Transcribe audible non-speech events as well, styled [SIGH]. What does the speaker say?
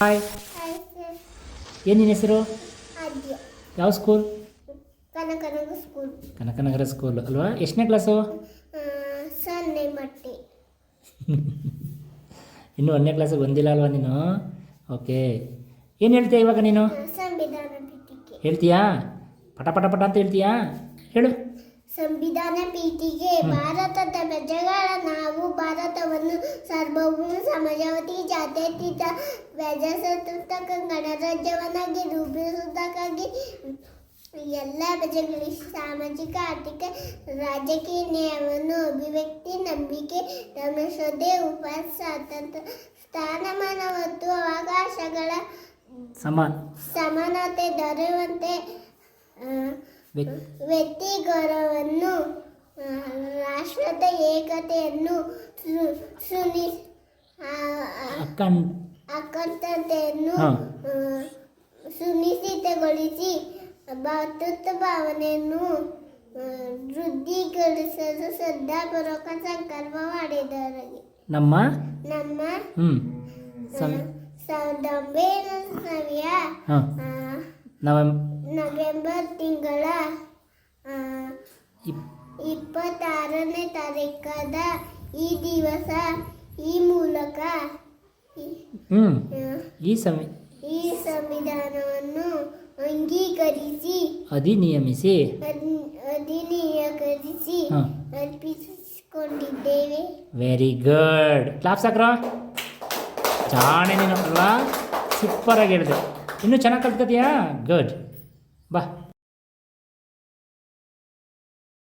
Hi ಏನು ನಿನ್ನ ಹೆಸರು? ಯಾವ ಸ್ಕೂಲ್ ಕನಕನಗ ಸ್ಕೂಲ್ ಕನಕನಗರ ಸ್ಕೂಲ್ ಅಲ್ವಾ? ಎಷ್ಟನೇ ಕ್ಲಾಸು [LAUGHS] ಇನ್ನು ಒಂದನೇ ಕ್ಲಾಸಿಗೆ ಬಂದಿಲ್ಲ ಅಲ್ವಾ ನೀನು? ಓಕೆ ಏನು ಹೇಳ್ತೀಯ ಇವಾಗ ನೀನು? ಹೇಳ್ತೀಯಾ? ಪಟ ಪಟ ಪಟ ಅಂತ ಹೇಳ್ತೀಯಾ? ಹೇಳು. ಸಂವಿಧಾನ ಪೀಠಿಗೆ ಭಾರತದ ಪ್ರಜೆಗಳ ನಾವು ಭಾರತವನ್ನು ಸಾರ್ವಭೌಮ ಸಮಾಜವಾದಿ ಜಾತ್ಯತೀತ ಪ್ರಜಾಸತ್ತಾತ್ಮಕ ಗಣರಾಜ್ಯವನ್ನಾಗಿ ರೂಪಿಸುವುದಕ್ಕಾಗಿ ಎಲ್ಲ ಪ್ರಜೆಗಳಿಗೆ ಸಾಮಾಜಿಕ ಆರ್ಥಿಕ ರಾಜಕೀಯ ನ್ಯಾಯವನ್ನು ಅಭಿವ್ಯಕ್ತಿ ನಂಬಿಕೆ ಧರ್ಮಶ್ರದ್ಧೆ ಉಪಾಸ ಸ್ವಾತಂತ್ರ್ಯ ಸ್ಥಾನಮಾನ ಮತ್ತು ಅವಕಾಶಗಳ ಸಮಾನ. ಸಮಾನತೆ ದೊರೆಯುವಂತೆ ವ್ಯಕ್ತಿ. ಗೌರವವನ್ನು ರಾಷ್ಟ್ರದ ಏಕತೆಯನ್ನು ಸುನಿ ಆ, ಸುನಿಶ್ಚಿತಗೊಳಿಸಿ ಭಾತೃತ್ವ ಭಾವನೆಯನ್ನು ವೃದ್ಧಿಗೊಳಿಸಲು ಶ್ರದ್ಧಾಪೂರ್ವಕ ಸಂಕಲ್ಪ ಮಾಡಿದ್ದಾರೆ. ನಮ್ಮ ನಮ್ಮ ಸಾವಿರದ ಒಂಬೈನೂರ ಹಾಂ. ನವೆಂಬರ್ ತಿಂಗಳ ಇಪ್ಪತ್ತಾರನೇ ತಾರೀಕಾದ ಈ ದಿವಸ ಈ ಮೂಲಕ ಹ್ಞೂ ಈ ಸಂವಿ ಈ ಸಂವಿಧಾನವನ್ನು ಅಂಗೀಕರಿಸಿ ಅಧಿನಿಯಮಿಸಿ. ಅಧಿನಿಯಮಿಸಿ ಅರ್ಪಿಸಿಕೊಂಡಿದ್ದೇವೆ ವೆರಿ ಗುಡ್ ಕ್ಲಾಪ್ ಹಾಕ್ರ ಜಾಣೆ ನೀನು ಅಲ್ವಾ? ಸೂಪರಾಗಿ ಹೇಳಿದೆ. ಇನ್ನೂ ಚೆನ್ನಾಗಿ ಕಲ್ತ್ಕೊತೀಯಾ? ಗುಡ್ ಬಾ.